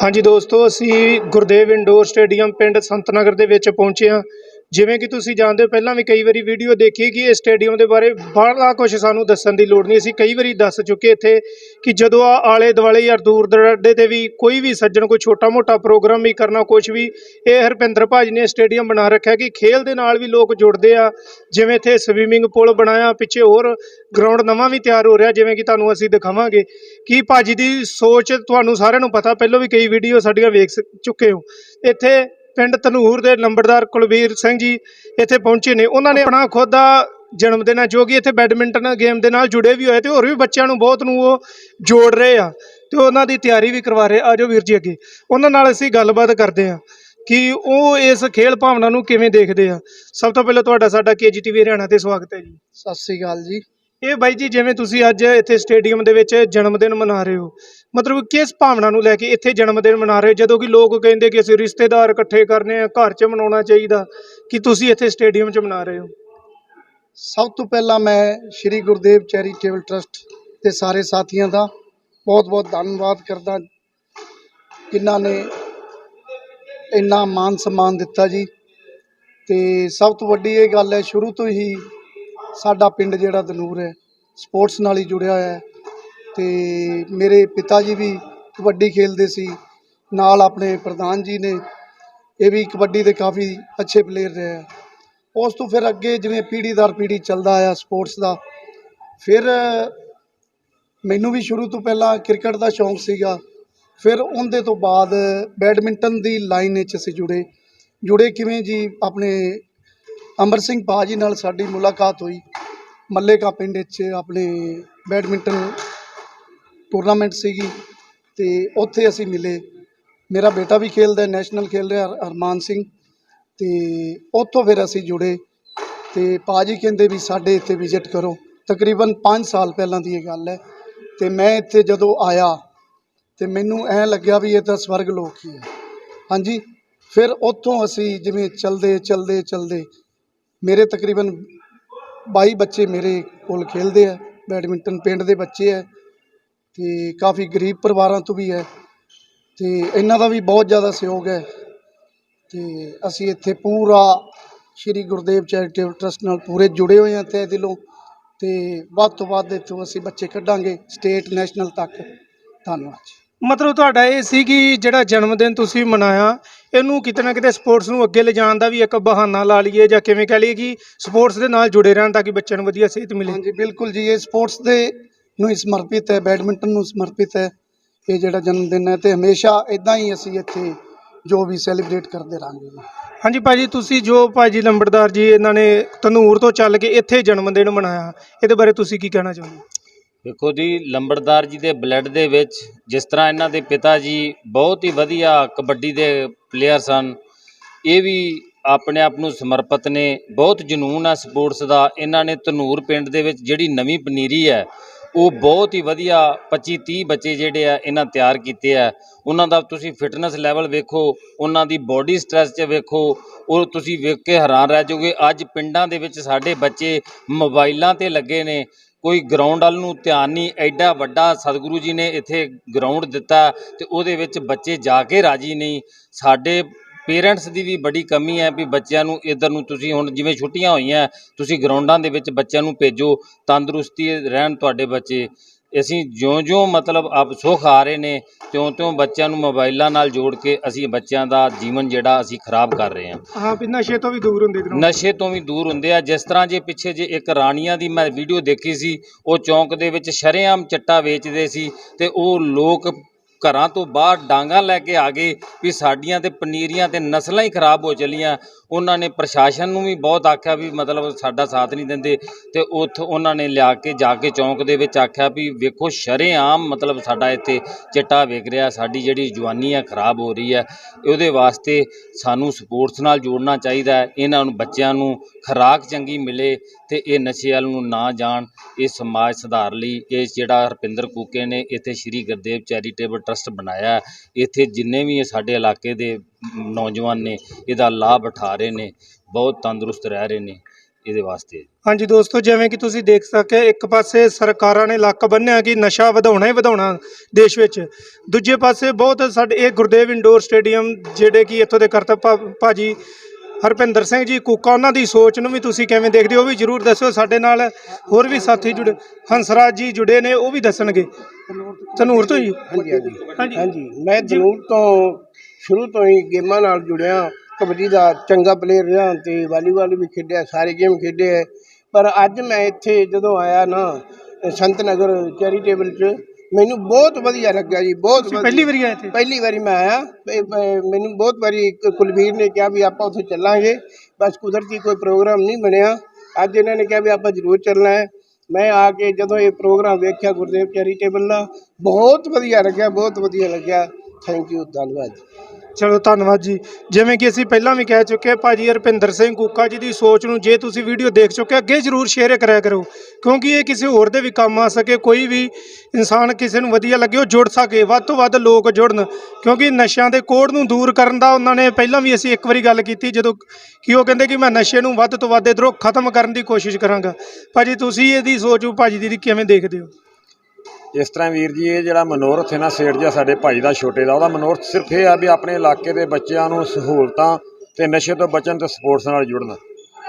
ਹਾਂਜੀ ਦੋਸਤੋ ਅਸੀਂ ਗੁਰਦੇਵ ਇੰਡੋਰ ਸਟੇਡੀਅਮ ਪਿੰਡ ਸੰਤਨਗਰ ਦੇ ਵਿੱਚ ਪਹੁੰਚੇ ਹਾਂ। ਜਿਵੇਂ ਕਿ ਤੁਸੀਂ ਜਾਣਦੇ ਹੋ, ਪਹਿਲਾਂ ਵੀ ਕਈ ਵਾਰੀ ਵੀਡੀਓ ਦੇਖੀ ਕਿ ਇਹ ਸਟੇਡੀਅਮ ਦੇ ਬਾਰੇ ਬੜਾ ਕੁਝ ਸਾਨੂੰ ਦੱਸਣ ਦੀ ਲੋੜ ਨਹੀਂ। ਅਸੀਂ ਕਈ ਵਾਰੀ ਦੱਸ ਚੁੱਕੇ ਇੱਥੇ ਕਿ ਜਦੋਂ ਆ ਆਲੇ ਦੁਆਲੇ ਜਾਂ ਦੂਰ ਦਰਾਡੇ ਤੇ ਵੀ ਕੋਈ ਵੀ ਸੱਜਣ, ਕੋਈ ਛੋਟਾ ਮੋਟਾ ਪ੍ਰੋਗਰਾਮ ਵੀ ਕਰਨਾ ਕੁਝ ਵੀ, ਇਹ ਹਰਪਿੰਦਰ ਭਾਜੀ ਨੇ ਸਟੇਡੀਅਮ ਬਣਾ ਰੱਖਿਆ ਕਿ ਖੇਲ ਦੇ ਨਾਲ ਵੀ ਲੋਕ ਜੁੜਦੇ ਆ। ਜਿਵੇਂ ਇੱਥੇ ਸਵੀਮਿੰਗ ਪੂਲ ਬਣਾਇਆ, ਪਿੱਛੇ ਹੋਰ ਗਰਾਊਂਡ ਨਵਾਂ ਵੀ ਤਿਆਰ ਹੋ ਰਿਹਾ, ਜਿਵੇਂ ਕਿ ਤੁਹਾਨੂੰ ਅਸੀਂ ਦਿਖਾਵਾਂਗੇ ਕੀ ਭਾਜੀ ਦੀ ਸੋਚ ਤੁਹਾਨੂੰ ਸਾਰਿਆਂ ਨੂੰ ਪਤਾ, ਪਹਿਲਾਂ ਵੀ ਕਈ ਵੀਡੀਓ ਸਾਡੀਆਂ ਵੇਖ ਚੁੱਕੇ ਹੋ। ਇੱਥੇ ਪਿੰਡ ਧਨੂਰ ਦੇ ਨੰਬਰਦਾਰ ਕੁਲਵੀਰ ਸਿੰਘ ਜੀ ਇੱਥੇ ਪਹੁੰਚੇ ਨੇ। ਉਹਨਾਂ ਨੇ ਆਪਣਾ ਖੁਦ ਦਾ ਜਨਮ ਦਿਨ ਹੈ ਜੋ ਕਿ ਇੱਥੇ ਬੈਡਮਿੰਟਨ ਗੇਮ ਦੇ ਨਾਲ ਜੁੜੇ ਵੀ ਹੋਏ ਤੇ ਹੋਰ ਵੀ ਬੱਚਿਆਂ ਨੂੰ ਬਹੁਤ ਨੂੰ ਉਹ ਜੋੜ ਰਹੇ ਆ ਤੇ ਉਹਨਾਂ ਦੀ ਤਿਆਰੀ ਵੀ ਕਰਵਾ ਰਹੇ ਆਜੋ ਵੀਰ ਜੀ ਅੱਗੇ। ਉਹਨਾਂ ਨਾਲ ਅਸੀਂ ਗੱਲਬਾਤ ਕਰਦੇ ਆ ਕਿ ਉਹ ਇਸ ਖੇਲ ਭਾਵਨਾ ਨੂੰ ਕਿਵੇਂ ਦੇਖਦੇ ਆ। ਸਭ ਤੋਂ ਪਹਿਲਾਂ ਤੁਹਾਡਾ ਸਾਡਾ ਕੇਜੀਟੀਵੀ ਹਰਿਆਣਾ ਤੇ ਸਵਾਗਤ ਹੈ ਜੀ। ਸਤਿ ਸ੍ਰੀ ਅਕਾਲ ਜੀ। ਇਹ ਬਾਈ ਜੀ ਜਿਵੇਂ ਤੁਸੀਂ ਅੱਜ ਇੱਥੇ ਸਟੇਡੀਅਮ ਦੇ ਵਿੱਚ ਜਨਮ ਦਿਨ ਮਨਾ ਰਹੇ ਹੋ ਮਤਲਬ ਕਿਸ ਭਾਵਨਾ ਨੂੰ ਲੈ ਕੇ ਇੱਥੇ ਜਨਮ ਦਿਨ ਮਨਾ ਰਹੇ? ਜਦੋਂ ਕਿ ਲੋਕ ਕਹਿੰਦੇ ਕਿ ਅਸੀਂ ਰਿਸ਼ਤੇਦਾਰ ਇਕੱਠੇ ਕਰਨੇ ਆ, ਘਰ 'ਚ ਮਨਾਉਣਾ ਚਾਹੀਦਾ। ਕਿ ਤੁਸੀਂ ਇੱਥੇ ਸਟੇਡੀਅਮ 'ਚ ਮਨਾ ਰਹੇ ਹੋ? ਸਭ ਤੋਂ ਪਹਿਲਾਂ ਮੈਂ ਸ਼੍ਰੀ ਗੁਰਦੇਵ ਚੈਰੀਟੇਬਲ ਟਰਸਟ ਦੇ ਸਾਰੇ ਸਾਥੀਆਂ ਦਾ ਬਹੁਤ-ਬਹੁਤ ਧੰਨਵਾਦ ਕਰਦਾ। ਜਿਨ੍ਹਾਂ ਨੇ ਇੰਨਾ ਮਾਨ ਸਨਮਾਨ ਦਿੱਤਾ ਜੀ। ਤੇ ਸਭ ਤੋਂ ਵੱਡੀ ਇਹ ਗੱਲ ਹੈ, ਸ਼ੁਰੂ ਤੋਂ ਹੀ ਸਾਡਾ ਪਿੰਡ ਜਿਹੜਾ ਦਨੂਰ ਹੈ, ਸਪੋਰਟਸ ਨਾਲ ਹੀ ਜੁੜਿਆ ਹੋਇਆ ਹੈ। ਤੇ ਮੇਰੇ ਪਿਤਾ ਜੀ ਵੀ ਕਬੱਡੀ ਖੇਲਦੇ ਸੀ, ਨਾਲ ਆਪਣੇ ਪ੍ਰਧਾਨ ਜੀ ਨੇ ਇਹ ਵੀ ਕਬੱਡੀ ਦੇ ਕਾਫੀ ਅੱਛੇ ਪਲੇਅਰ ਰਹੇ ਆ। ਉਸ ਤੋਂ ਫਿਰ ਅੱਗੇ ਜਿਵੇਂ ਪੀੜ੍ਹੀ ਦਰ ਪੀੜ੍ਹੀ ਚੱਲਦਾ ਆਇਆ ਸਪੋਰਟਸ ਦਾ, ਫਿਰ ਮੈਨੂੰ ਵੀ ਸ਼ੁਰੂ ਤੋਂ ਪਹਿਲਾਂ ਕ੍ਰਿਕਟ ਦਾ ਸ਼ੌਂਕ ਸੀਗਾ। ਫਿਰ ਉਹਦੇ ਤੋਂ ਬਾਅਦ ਬੈਡਮਿੰਟਨ ਦੀ ਲਾਈਨ ਵਿੱਚ ਅਸੀਂ ਜੁੜੇ। ਜੁੜੇ ਕਿਵੇਂ ਜੀ? ਆਪਣੇ ਅੰਮ੍ਰਿਤ ਸਿੰਘ ਭਾਜੀ ਨਾਲ ਸਾਡੀ ਮੁਲਾਕਾਤ ਹੋਈ। ਮੱਲੇ ਕਾ ਪਿੰਡ ਵਿੱਚ ਆਪਣੇ ਬੈਡਮਿੰਟਨ ਟੂਰਨਾਮੈਂਟ ਸੀਗੀ ਤੇ ਉੱਥੇ ਅਸੀਂ ਮਿਲੇ। ਮੇਰਾ ਬੇਟਾ ਵੀ ਖੇਲਦਾ ਨੈਸ਼ਨਲ ਖੇਲ ਰਿਹਾ ਅਰ- ਅਰਮਾਨ ਸਿੰਘ। ਤੇ ਉੱਥੋਂ ਫਿਰ ਅਸੀਂ ਜੁੜੇ ਤੇ ਪਾਜੀ ਕਹਿੰਦੇ ਵੀ ਸਾਡੇ ਇੱਥੇ ਵਿਜ਼ਿਟ ਕਰੋ। ਤਕਰੀਬਨ 5 ਸਾਲ ਪਹਿਲਾਂ ਦੀ ਇਹ ਗੱਲ ਹੈ। ਤੇ ਮੈਂ ਇੱਥੇ ਜਦੋਂ ਆਇਆ ਤੇ ਮੈਨੂੰ ਐਂ ਲੱਗਿਆ ਵੀ ਇਹ ਤਾਂ ਸਵਰਗ ਲੋਕ ਹੀ ਹੈ। ਹਾਂਜੀ, ਫਿਰ ਉੱਥੋਂ ਅਸੀਂ ਜਿਵੇਂ ਚਲਦੇ ਚਲਦੇ ਚਲਦੇ, ਮੇਰੇ ਤਕਰੀਬਨ 22 ਬੱਚੇ ਮੇਰੇ ਕੋਲ ਖੇਲਦੇ ਆ, ਬੈਡਮਿੰਟਨ ਪਿੰਡ ਦੇ ਬੱਚੇ ਹੈ ਤੇ ਕਾਫੀ ਗਰੀਬ ਪਰਿਵਾਰਾਂ ਤੋਂ ਵੀ ਹੈ ਤੇ ਇਹਨਾਂ ਦਾ ਵੀ ਬਹੁਤ ਜ਼ਿਆਦਾ ਸਹਿਯੋਗ ਹੈ ਤੇ ਅਸੀਂ ਇੱਥੇ ਪੂਰਾ ਸ਼੍ਰੀ ਗੁਰਦੇਵ ਚੈਰੀਟੇਬਲ ਟਰਸਟ ਨਾਲ ਪੂਰੇ ਜੁੜੇ ਹੋਏ ਹਾਂ ਤਹਿ ਦਿਲੋਂ ਤੇ ਵੱਧ ਤੋਂ ਵੱਧ ਇੱਥੋਂ ਅਸੀਂ ਬੱਚੇ ਕੱਢਾਂਗੇ ਸਟੇਟ ਨੈਸ਼ਨਲ ਤੱਕ। ਧੰਨਵਾਦ ਮਤਲਬ ਤੁਹਾਡਾ ਇਹ ਸੀ ਕਿ ਜਿਹੜਾ ਜਨਮ ਦਿਨ ਤੁਸੀਂ ਮਨਾਇਆ ਇਹਨੂੰ ਕਿਤੇ ਨਾ ਕਿਤੇ ਸਪੋਰਟਸ ਨੂੰ ਅੱਗੇ ਲਿਜਾਣ ਦਾ ਵੀ ਇੱਕ ਬਹਾਨਾ ਲਾ ਲਈਏ ਜਾਂ ਕਿਵੇਂ ਕਹਿ ਲਈਏ ਕਿ ਸਪੋਰਟਸ ਦੇ ਨਾਲ ਜੁੜੇ ਰਹਿਣ ਤਾਂ ਕਿ ਬੱਚਿਆਂ ਨੂੰ ਵਧੀਆ ਸਿਹਤ ਮਿਲੇ। ਹਾਂਜੀ ਬਿਲਕੁਲ ਜੀ ਇਹ ਸਪੋਰਟਸ ਦੇ ਨੂੰ ਹੀ ਸਮਰਪਿਤ ਹੈ ਬੈਡਮਿੰਟਨ ਨੂੰ ਸਮਰਪਿਤ ਹੈ ਇਹ ਜਿਹੜਾ ਜਨਮ ਦਿਨ ਹੈ ਤੇ ਹਮੇਸ਼ਾ ਇਦਾਂ ਹੀ ਅਸੀਂ ਇੱਥੇ ਜੋ ਵੀ ਸੈਲੀਬ੍ਰੇਟ ਕਰਦੇ ਰਹਾਂਗੇ ਹਾਂਜੀ ਭਾਜੀ ਤੁਸੀਂ ਜੋ ਭਾਜੀ ਲੰਬੜਦਾਰ ਜੀ ਇਹਨਾਂ ਨੇ ਤਨੂਰ ਤੋਂ ਚੱਲ ਕੇ ਇੱਥੇ ਜਨਮ ਦਿਨ ਮਨਾਇਆ ਇਹਦੇ ਬਾਰੇ ਤੁਸੀਂ ਕੀ ਕਹਿਣਾ ਚਾਹੁੰਦੇ ਹੋ? ਵੇਖੋ ਜੀ ਲੰਬੜਦਾਰ ਜੀ ਦੇ ਬਲੱਡ ਦੇ ਵਿੱਚ ਜਿਸ ਤਰ੍ਹਾਂ ਇਹਨਾਂ ਦੇ ਪਿਤਾ ਜੀ ਬਹੁਤ ਹੀ ਵਧੀਆ ਕਬੱਡੀ ਦੇ ਪਲੇਅਰ ਸਨ ਇਹ ਵੀ ਆਪਣੇ ਆਪ ਨੂੰ ਸਮਰਪਿਤ ਨੇ ਬਹੁਤ ਜਨੂਨ ਹੈ ਸਪੋਰਟਸ ਦਾ ਇਹਨਾਂ ਨੇ ਤਨੂਰ ਪਿੰਡ ਦੇ ਵਿੱਚ ਜਿਹੜੀ ਨਵੀਂ ਪਨੀਰੀ ਹੈ ਉਹ ਬਹੁਤ ਹੀ ਵਧੀਆ 25 30 ਬੱਚੇ ਜਿਹੜੇ ਆ, ਇਹਨਾਂ ਤਿਆਰ ਕੀਤੇ ਆ। ਉਹਨਾਂ ਦਾ ਤੁਸੀਂ ਫਿਟਨੈਸ ਲੈਵਲ ਵੇਖੋ, ਉਹਨਾਂ ਦੀ ਬਾਡੀ ਸਟ੍ਰੈਸ 'ਚ ਵੇਖੋ, ਉਹ ਤੁਸੀਂ ਵੇਖ ਕੇ ਹੈਰਾਨ ਰਹਿ ਜਾਓਗੇ। ਅੱਜ ਪਿੰਡਾਂ ਦੇ ਵਿੱਚ ਸਾਡੇ ਬੱਚੇ ਮੋਬਾਈਲਾਂ ਤੇ ਲੱਗੇ ਨੇ। ਕੋਈ ਗਰਾਊਂਡ ਵੱਲ ਨੂੰ ਧਿਆਨ ਨਹੀਂ, ਐਡਾ ਵੱਡਾ ਸਤਿਗੁਰੂ ਜੀ ਨੇ ਇੱਥੇ ਗਰਾਊਂਡ ਦਿੱਤਾ ਤੇ ਉਹਦੇ ਵਿੱਚ ਬੱਚੇ ਜਾ ਕੇ ਰਾਜੀ ਨਹੀਂ। ਸਾਡੇ ਪੇਰੈਂਟਸ ਦੀ ਵੀ ਬੜੀ ਕਮੀ ਹੈ ਵੀ ਬੱਚਿਆਂ ਨੂੰ ਇਧਰ ਨੂੰ ਤੁਸੀਂ ਹੁਣ ਜਿਵੇਂ ਛੁੱਟੀਆਂ ਹੋਈਆਂ ਤੁਸੀਂ ਗਰਾਊਂਡਾਂ ਦੇ ਵਿੱਚ ਬੱਚਿਆਂ ਨੂੰ ਭੇਜੋ ਤੰਦਰੁਸਤੀ ਰਹਿਣ ਤੁਹਾਡੇ ਬੱਚੇ। ਅਸੀਂ ਜਿਉਂ-ਜਿਉਂ ਮਤਲਬ ਆਪ ਸੁੱਖ ਆ ਰਹੇ ਨੇ ਤਿਉਂ-ਤਿਉਂ ਬੱਚਿਆਂ ਨੂੰ ਮੋਬਾਈਲਾਂ ਨਾਲ ਜੋੜ ਕੇ ਅਸੀਂ ਬੱਚਿਆਂ ਦਾ ਜੀਵਨ ਜਿਹੜਾ ਅਸੀਂ ਖਰਾਬ ਕਰ ਰਹੇ ਹਾਂ। ਹਾਂ ਵੀ ਨਸ਼ੇ ਤੋਂ ਵੀ ਦੂਰ ਹੁੰਦੇ ਨਸ਼ੇ ਤੋਂ ਵੀ ਦੂਰ ਹੁੰਦੇ ਆ। ਜਿਸ ਤਰ੍ਹਾਂ ਜੇ ਪਿੱਛੇ ਜੇ ਇੱਕ ਰਾਣੀਆਂ ਦੀ ਮੈਂ ਵੀਡੀਓ ਦੇਖੀ ਸੀ ਉਹ ਚੌਂਕ ਦੇ ਵਿੱਚ ਸ਼ਰੇਆਮ ਚੱਟਾ ਵੇਚਦੇ ਸੀ ਤੇ ਉਹ ਲੋਕ ਘਰਾਂ ਤੋਂ ਬਾਹਰ ਡਾਂਗਾ ਲੈ ਕੇ ਆ ਗਏ ਵੀ ਸਾਡੀਆਂ ਤੇ ਪਨੀਰੀਆਂ ਤੇ ਨਸਲਾਂ ਹੀ ਖਰਾਬ ਹੋ ਚਲੀਆਂ। ਉਹਨਾਂ ਨੇ ਪ੍ਰਸ਼ਾਸਨ ਨੂੰ ਵੀ ਬਹੁਤ ਆਖਿਆ ਵੀ ਮਤਲਬ ਸਾਡਾ ਸਾਥ ਨਹੀਂ ਦਿੰਦੇ ਤੇ ਉੱਥੋਂ ਉਹਨਾਂ ਨੇ ਲਿਆ ਕੇ ਜਾ ਕੇ ਚੌਂਕ ਦੇ ਵਿੱਚ ਆਖਿਆ ਵੀ ਵੇਖੋ ਸ਼ਰੇਆਮ ਮਤਲਬ ਸਾਡਾ ਇੱਥੇ ਚਿੱਟਾ ਵੇਖ ਰਿਹਾ, ਸਾਡੀ ਜਿਹੜੀ ਜਵਾਨੀ ਆ ਖਰਾਬ ਹੋ ਰਹੀ ਹੈ ਉਹਦੇ ਵਾਸਤੇ ਸਾਨੂੰ ਸਪੋਰਟਸ ਨਾਲ ਜੋੜਨਾ ਚਾਹੀਦਾ ਹੈ, ਇਹਨਾਂ ਨੂੰ ਬੱਚਿਆਂ ਨੂੰ ਖੁਰਾਕ ਚੰਗੀ ਮਿਲੇ ਤੇ ਇਹ ਨਸ਼ੇ ਵੱਲ ਨੂੰ ਨਾ ਜਾਣ। ਇਹ ਸਮਾਜ ਸੁਧਾਰ ਲਈ ਇਹ ਜਿਹੜਾ ਹਰਪਿੰਦਰ ਕੂਕੇ ਨੇ ਇੱਥੇ ਸ਼੍ਰੀ ਗੁਰਦੇਵ ਚੈਰੀਟੇਬਲ ਟਰਸਟ ਬਣਾਇਆ ਇੱਥੇ ਜਿੰਨੇ ਵੀ ਸਾਡੇ ਇਲਾਕੇ ਦੇ ਨੌਜਵਾਨ ਨੇ, ਇਹਦਾ ਲਾਭ ਉਠਾ ਰਹੇ ਨੇ, ਬਹੁਤ ਤੰਦਰੁਸਤ ਰਹਿ ਰਹੇ ਨੇ ਇਹਦੇ ਵਾਸਤੇ। ਹਾਂਜੀ ਦੋਸਤੋ, ਜਿਵੇਂ ਕਿ ਤੁਸੀਂ ਦੇਖ ਸਕੇ, ਇੱਕ ਪਾਸੇ ਸਰਕਾਰਾਂ ਨੇ ਲੱਕ ਬੰਨਿਆ ਕਿ ਨਸ਼ਾ ਵਧਾਉਣਾ ਹੀ ਵਧਾਉਣਾ ਦੇਸ਼ ਵਿੱਚ। ਦੂਜੇ ਪਾਸੇ ਬਹੁਤ ਸਾਡੇ, ਇਹ ਗੁਰਦੇਵ ਇੰਡੋਰ ਸਟੇਡੀਅਮ, ਜਿਹੜੇ ਕਿ ਇੱਥੋਂ ਦੇ ਕਰਤਾ ਭਾ- ਭਾਜੀ ਹਰਪਿੰਦਰ ਸਿੰਘ ਜੀ ਕੂਕਾ ਉਹਨਾਂ ਦੀ ਸੋਚ ਨੂੰ ਵੀ ਤੁਸੀਂ ਕਿਵੇਂ ਦੇਖਦੇ ਹੋ? ਉਹ ਵੀ ਜਰੂਰ ਦੱਸਿਓ ਸਾਡੇ ਨਾਲ ਹੋਰ ਵੀ ਸਾਥੀ ਜੁੜੇ ਹੰਸਰਾਜ ਜੀ ਜੁੜੇ ਨੇ ਉਹ ਵੀ ਦੱਸਣਗੇ। ਤਨੂਰ ਤੋਂ ਜੀ ਹਾਂਜੀ ਹਾਂਜੀ। ਮੈਂ ਜਨੂਰ ਤੋਂ ਸ਼ੁਰੂ ਤੋਂ ਹੀ ਗੇਮਾਂ ਨਾਲ ਜੁੜਿਆ ਕਬੱਡੀ ਦਾ ਚੰਗਾ ਪਲੇਅਰ ਰਿਹਾ ਤੇ ਵਾਲੀਬਾਲ ਵੀ ਖੇਡਿਆ ਸਾਰੇ ਗੇਮ ਖੇਡੇ ਪਰ ਅੱਜ ਮੈਂ ਇੱਥੇ ਜਦੋਂ ਆਇਆ ਨਾ ਸੰਤ ਨਗਰ ਚੈਰੀਟੇਬਲ 'ਚ ਮੈਨੂੰ ਬਹੁਤ ਵਧੀਆ ਲੱਗਾ ਜੀ ਬਹੁਤ ਤੁਸੀਂ ਵਧੀਆ। ਪਹਿਲੀ ਵਾਰੀ ਆਏ ਇੱਥੇ? ਪਹਿਲੀ ਵਾਰੀ ਮੈਂ ਆਇਆ। ਤੇ ਮੈਂ- ਮੈਨੂੰ ਬਹੁਤ ਵਾਰੀ ਕੁਲਵੀਰ ਨੇ ਕਿਹਾ ਵੀ ਆਪਾਂ ਉੱਥੇ ਚੱਲਾਂਗੇ। ਬਸ ਕੁਦਰਤੀ ਕੋਈ ਪ੍ਰੋਗਰਾਮ ਨਹੀਂ ਬਣਿਆ। ਅੱਜ ਇਹਨਾਂ ਨੇ ਕਿਹਾ ਵੀ ਆਪਾਂ ਜ਼ਰੂਰ ਚੱਲਣਾ ਹੈ। ਮੈਂ ਆ ਕੇ ਜਦੋਂ ਇਹ ਪ੍ਰੋਗਰਾਮ ਵੇਖਿਆ ਗੁਰਦੇਵ ਚੈਰੀਟੇਬਲ ਦਾ ਬਹੁਤ ਵਧੀਆ ਲੱਗਿਆ ਬਹੁਤ ਵਧੀਆ ਲੱਗਿਆ। ਥੈਂਕ ਯੂ ਧੰਨਵਾਦ। ਚਲੋ ਧੰਨਵਾਦ ਜੀ। ਜਿਵੇਂ ਕਿ ਅਸੀਂ ਪਹਿਲਾਂ ਵੀ ਕਹਿ ਚੁੱਕੇ ਹਾਂ, ਭਾਜੀ ਹਰਪਿੰਦਰ ਸਿੰਘ ਕੂਕਾ ਜੀ ਦੀ ਸੋਚ ਨੂੰ ਜੇ ਤੁਸੀਂ ਵੀਡੀਓ ਦੇਖ ਚੁੱਕੇ ਅੱਗੇ ਜਰੂਰ ਸ਼ੇਅਰ ਕਰਿਆ ਕਰੋ। ਕਿਉਂਕਿ ਇਹ ਕਿਸੇ ਹੋਰ ਦੇ ਵੀ ਕੰਮ ਆ ਸਕੇ, ਕੋਈ ਵੀ ਇਨਸਾਨ ਕਿਸੇ ਨੂੰ ਵਧੀਆ ਲੱਗੇ, ਉਹ ਜੁੜ ਸਕੇ, ਵੱਧ ਤੋਂ ਵੱਧ ਲੋਕ ਜੁੜਨ। ਕਿਉਂਕਿ ਨਸ਼ਿਆਂ ਦੇ ਕੋੜ ਨੂੰ ਦੂਰ ਕਰਨ ਦਾ ਉਹਨਾਂ ਨੇ ਪਹਿਲਾਂ ਵੀ ਅਸੀਂ ਇੱਕ ਵਾਰੀ ਗੱਲ ਕੀਤੀ, ਜਦੋਂ ਕਿ ਉਹ ਕਹਿੰਦੇ ਕਿ ਮੈਂ ਨਸ਼ੇ ਨੂੰ ਵੱਧ ਤੋਂ ਵੱਧ ਇਧਰੋਂ ਖਤਮ ਕਰਨ ਦੀ ਕੋਸ਼ਿਸ਼ ਕਰਾਂਗਾ। ਭਾਜੀ ਤੁਸੀਂ ਇਹਦੀ ਸੋਚ ਨੂੰ ਭਾਜੀ ਦੀ ਕਿਵੇਂ ਦੇਖਦੇ ਹੋ? ਇਸ ਤਰ੍ਹਾਂ ਵੀਰ ਜੀ, ਇਹ ਜਿਹੜਾ ਮਨੋਰਥ ਹੈ ਨਾ, ਸੇਠ ਜਿਹਾ ਸਾਡੇ ਭਾਈ ਦਾ ਛੋਟੇ ਦਾ, ਉਹਦਾ ਮਨੋਰਥ ਸਿਰਫ ਇਹ ਆ ਵੀ ਆਪਣੇ ਇਲਾਕੇ ਦੇ ਬੱਚਿਆਂ ਨੂੰ ਸਹੂਲਤਾਂ ਤੇ ਨਸ਼ੇ ਤੋਂ ਬਚਣ ਤੇ ਸਪੋਰਟਸ ਨਾਲ ਜੁੜਨ।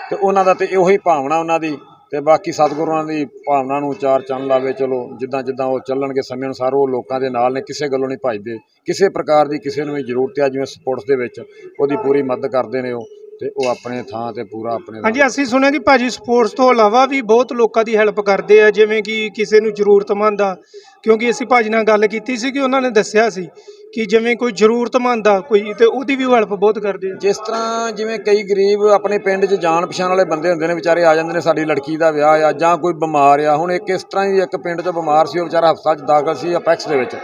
ਤੇ ਉਹਨਾਂ ਦਾ ਤੇ ਇਹੋ ਹੀ ਭਾਵਨਾ ਉਹਨਾਂ ਦੀ, ਤੇ ਬਾਕੀ ਸਤਿਗੁਰਾਂ ਦੀ ਭਾਵਨਾ ਨੂੰ ਚਾਰ ਚੰਨ ਲਾਵੇ ਚਲੋ, ਜਿੱਦਾਂ ਜਿੱਦਾਂ ਉਹ ਚੱਲਣਗੇ ਸਮੇਂ ਅਨੁਸਾਰ, ਉਹ ਲੋਕਾਂ ਦੇ ਨਾਲ ਨੇ, ਕਿਸੇ ਗੱਲੋਂ ਨਹੀਂ ਭੱਜਦੇ। ਕਿਸੇ ਪ੍ਰਕਾਰ ਦੀ ਕਿਸੇ ਨੂੰ ਵੀ ਜ਼ਰੂਰਤ ਆ, ਜਿਵੇਂ ਸਪੋਰਟਸ ਦੇ ਵਿੱਚ ਉਹਦੀ ਪੂਰੀ ਮਦਦ ਕਰਦੇ ਨੇ ਉਹ। ਤੇ ਉਹ ਆਪਣੇ ਥਾਂ ਤੇ ਪੂਰਾ ਆਪਣੇ ਹਾਂਜੀ ਅਸੀਂ ਸੁਣਿਆ ਕਿ ਭਾਜੀ ਸਪੋਰਟਸ ਤੋਂ ਇਲਾਵਾ ਵੀ ਬਹੁਤ ਲੋਕਾਂ ਦੀ ਹੈਲਪ ਕਰਦੇ ਆ ਜਿਵੇਂ ਕਿ ਕਿਸੇ ਨੂੰ ਜ਼ਰੂਰਤਮੰਦ ਆ। ਕਿਉਂਕਿ ਅਸੀਂ ਭਾਜੀ ਨਾਲ ਗੱਲ ਕੀਤੀ ਸੀ ਕਿ ਉਹਨਾਂ ਨੇ ਦੱਸਿਆ ਸੀ ਕਿ ਜਿਵੇਂ ਕੋਈ ਜ਼ਰੂਰਤਮੰਦ ਆ ਕੋਈ ਤੇ ਉਹਦੀ ਵੀ ਹੈਲਪ ਬਹੁਤ ਕਰਦੇ ਆ। ਜਿਸ ਤਰ੍ਹਾਂ ਜਿਵੇਂ ਕਈ ਗਰੀਬ ਆਪਣੇ ਪਿੰਡ 'ਚ ਜਾਣ ਪਛਾਣ ਵਾਲੇ ਬੰਦੇ ਹੁੰਦੇ ਨੇ ਵਿਚਾਰੇ ਆ ਜਾਂਦੇ ਨੇ ਸਾਡੀ ਲੜਕੀ ਦਾ ਵਿਆਹ ਆ ਜਾਂ ਕੋਈ ਬਿਮਾਰ ਆ। ਹੁਣ ਇੱਕ ਇਸ ਤਰ੍ਹਾਂ ਹੀ ਇੱਕ ਪਿੰਡ 'ਚ ਬਿਮਾਰ ਸੀ ਉਹ ਵਿਚਾਰਾ ਹਸਪਤਾਲ 'ਚ ਦਾਖਲ ਸੀ ਅਪੈਕਸ ਦੇ ਵਿੱਚ।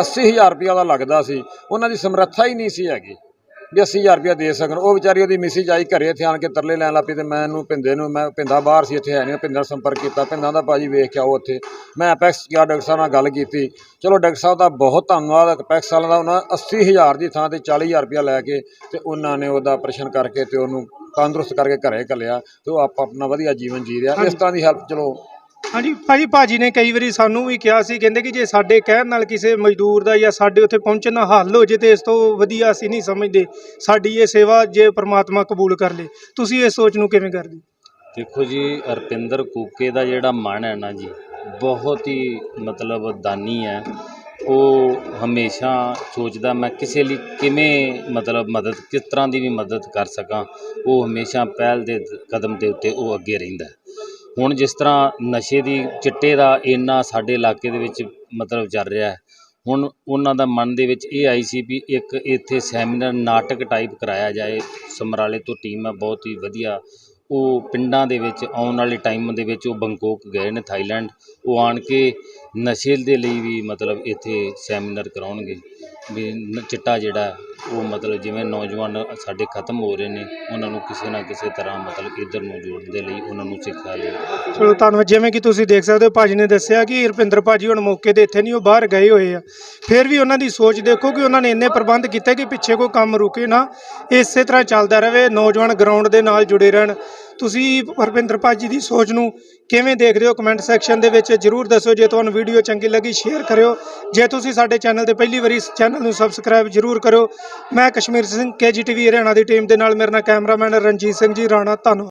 80000 ਰੁਪਇਆ ਦਾ ਲੱਗਦਾ ਸੀ। ਉਹਨਾਂ ਦੀ ਸਮਰੱਥਾ ਹੀ ਨਹੀਂ ਸੀ ਹੈਗੀ। ਵੀ 80000 ਰੁਪਇਆ ਦੇ ਸਕਣ। ਉਹ ਵਿਚਾਰੀ ਉਹਦੀ ਮਿਸਿਜ ਆਈ ਘਰੇ ਇੱਥੇ ਆਣ ਕੇ ਤਰਲੇ ਲੈਣ ਲੱਗ ਪਈ ਤੇ ਮੈਂ ਇਹਨੂੰ ਪਿੰਦੇ ਨੂੰ, ਮੈਂ ਪਿੰਦਾ ਬਾਹਰ ਸੀ, ਇੱਥੇ ਹੈ ਨਹੀਂ ਪਿੰਦਾ ਨਾਲ ਸੰਪਰਕ ਕੀਤਾ, ਪਿੰਦਾ ਦਾ ਭਾਜੀ ਵੇਖ ਕੇ ਆਓ ਉੱਥੇ। ਮੈਂ ਅਪੈਕਸ ਗਿਆ ਡਾਕਟਰ ਸਾਹਿਬ ਨਾਲ ਗੱਲ ਕੀਤੀ। ਚਲੋ ਡਾਕਟਰ ਸਾਹਿਬ ਦਾ ਬਹੁਤ ਧੰਨਵਾਦ ਅਪੈਕਸ ਵਾਲਿਆਂ ਦਾ ਉਹਨਾਂ 80000 ਦੀ ਥਾਂ ਤੇ 40000 ਰੁਪਇਆ ਲੈ ਕੇ ਤੇ ਉਹਨਾਂ ਨੇ ਉਹਦਾ ਆਪਰੇਸ਼ਨ ਕਰਕੇ ਤੇ ਉਹਨੂੰ ਤੰਦਰੁਸਤ ਕਰਕੇ ਘਰੇ ਘੱਲਿਆ ਤੇ ਉਹ ਆਪ ਆਪਣਾ ਵਧੀਆ ਜੀਵਨ ਜੀ ਰਿਹਾ। ਇਸ ਤਰ੍ਹਾਂ ਦੀ ਹੈਲਪ ਚਲੋ ਹਾਂਜੀ, ਭਾਜੀ ਭਾਜੀ ਨੇ ਕਈ ਵਾਰੀ ਸਾਨੂੰ ਵੀ ਕਿਹਾ ਸੀ, ਕਹਿੰਦੇ ਕਿ ਜੇ ਸਾਡੇ ਕਹਿਣ ਨਾਲ ਕਿਸੇ ਮਜ਼ਦੂਰ ਦਾ ਜਾਂ ਸਾਡੇ ਉੱਥੇ ਪਹੁੰਚਣ ਦਾ ਹੱਲ ਹੋ ਜੇ ਤੇ ਇਸ ਤੋਂ ਵਧੀਆ ਅਸੀਂ ਨਹੀਂ ਸਮਝਦੇ। ਸਾਡੀ ਇਹ ਸੇਵਾ ਜੇ ਪ੍ਰਮਾਤਮਾ ਕਬੂਲ ਕਰ ਲੇ। ਤੁਸੀਂ ਇਸ ਸੋਚ ਨੂੰ ਕਿਵੇਂ ਕਰਦੇ? ਦੇਖੋ ਜੀ ਅਰਪਿੰਦਰ ਕੂਕੇ ਦਾ ਜਿਹੜਾ ਮਨ ਹੈ ਨਾ ਜੀ, ਬਹੁਤ ਹੀ ਮਤਲਬ ਦਾਨੀ ਹੈ। ਉਹ ਹਮੇਸ਼ਾ ਸੋਚਦਾ, ਮੈਂ ਕਿਸੇ ਲਈ ਕਿਵੇਂ ਮਤਲਬ ਮਦਦ, ਕਿਸ ਤਰ੍ਹਾਂ ਦੀ ਵੀ ਮਦਦ ਕਰ ਸਕਾਂ। ਉਹ ਹਮੇਸ਼ਾ ਪਹਿਲ ਦੇ ਕਦਮ ਦੇ ਉੱਤੇ ਉਹ ਅੱਗੇ ਰਹਿੰਦਾ ਹੁਣ ਜਿਸ ਤਰ੍ਹਾਂ ਨਸ਼ੇ ਦੀ ਚਿੱਟੇ ਦਾ ਇੰਨਾ ਸਾਡੇ ਇਲਾਕੇ ਦੇ ਵਿੱਚ ਮਤਲਬ ਚੱਲ ਰਿਹਾ ਹੈ, ਹੁਣ ਉਹਨਾਂ ਦਾ ਮਨ ਦੇ ਵਿੱਚ ਇਹ ਆਈ ਸੀ ਵੀ ਇੱਕ ਇੱਥੇ ਸੈਮੀਨਾਰ ਨਾਟਕ ਟਾਈਪ ਕਰਾਇਆ ਜਾਏ, ਸਮਰਾਲੇ ਤੋਂ ਟੀਮ ਹੈ ਬਹੁਤ ਹੀ ਵਧੀਆ। ਉਹ ਪਿੰਡਾਂ ਦੇ ਵਿੱਚ ਆਉਣ ਵਾਲੇ ਟਾਈਮ ਦੇ ਵਿੱਚ ਉਹ ਬੰਕੋਕ ਗਏ ਨੇ ਥਾਈਲੈਂਡ। ਉਹ ਆਣ ਕੇ ਨਸ਼ੇ ਦੇ ਲਈ ਵੀ ਮਤਲਬ ਇੱਥੇ ਸੈਮੀਨਾਰ ਕਰਾਉਣਗੇ ਵੀ ਚਿੱਟਾ ਜਿਹੜਾ ਉਹ ਮਤਲਬ ਜਿਵੇਂ ਨੌਜਵਾਨ ਸਾਡੇ ਖਤਮ ਹੋ ਰਹੇ ਨੇ, ਉਹਨਾਂ ਨੂੰ ਕਿਸੇ ਨਾ ਕਿਸੇ ਤਰ੍ਹਾਂ ਮਤਲਬ ਇੱਧਰ ਨੂੰ ਜੋੜਨ ਦੇ ਲਈ ਉਹਨਾਂ ਨੂੰ ਸਿੱਖਿਆ ਲਈ। ਚਲੋ ਧੰਨਵਾਦ, ਜਿਵੇਂ ਕਿ ਤੁਸੀਂ ਦੇਖ ਸਕਦੇ ਹੋ, ਭਾਜੀ ਨੇ ਦੱਸਿਆ ਕਿ ਰੁਪਿੰਦਰ ਭਾਜੀ ਹੁਣ ਮੌਕੇ ਤੇ ਇੱਥੇ ਨਹੀਂ, ਉਹ ਬਾਹਰ ਗਏ ਹੋਏ ਆ। ਫਿਰ ਵੀ ਉਹਨਾਂ ਦੀ ਸੋਚ ਦੇਖੋ ਕਿ ਉਹਨਾਂ ਨੇ ਇੰਨੇ ਪ੍ਰਬੰਧ ਕੀਤੇ ਕਿ ਪਿੱਛੇ ਕੋਈ ਕੰਮ ਰੁਕੇ ਨਾ, ਇਸੇ ਤਰ੍ਹਾਂ ਚੱਲਦਾ ਰਹੇ, ਨੌਜਵਾਨ ਗਰਾਊਂਡ ਦੇ ਨਾਲ ਜੁੜੇ ਰਹਿਣ। ਤੁਸੀਂ ਰੁਪਿੰਦਰ ਭਾਜੀ ਦੀ ਸੋਚ ਨੂੰ ਕਿਵੇਂ ਦੇਖਦੇ ਹੋ ਕਮੈਂਟ ਸੈਕਸ਼ਨ ਦੇ ਵਿੱਚ ਜਰੂਰ ਦੱਸੋ, ਜੇ ਤੁਹਾਨੂੰ ਵੀਡੀਓ ਚੰਗੀ ਲੱਗੀ ਸ਼ੇਅਰ ਕਰਿਓ। ਜੇ ਤੁਸੀਂ ਸਾਡੇ ਚੈਨਲ ਤੇ ਪਹਿਲੀ ਵਾਰੀ ਇਸ ਚੈਨਲ ਨੂੰ ਸਬਸਕ੍ਰਾਈਬ ਜਰੂਰ ਕਰਿਓ। ਮੈਂ ਕਸ਼ਮੀਰ ਸਿੰਘ ਕੇਜੀਟੀਵੀ ਹਰਿਆਣਾ ਦੀ ਟੀਮ ਦੇ ਨਾਲ, ਮੇਰੇ ਨਾਲ ਕੈਮਰਾਮੈਨ ਰਣਜੀਤ ਸਿੰਘ ਜੀ, ਰਾਣਾ ਧੰਨਵਾਦ।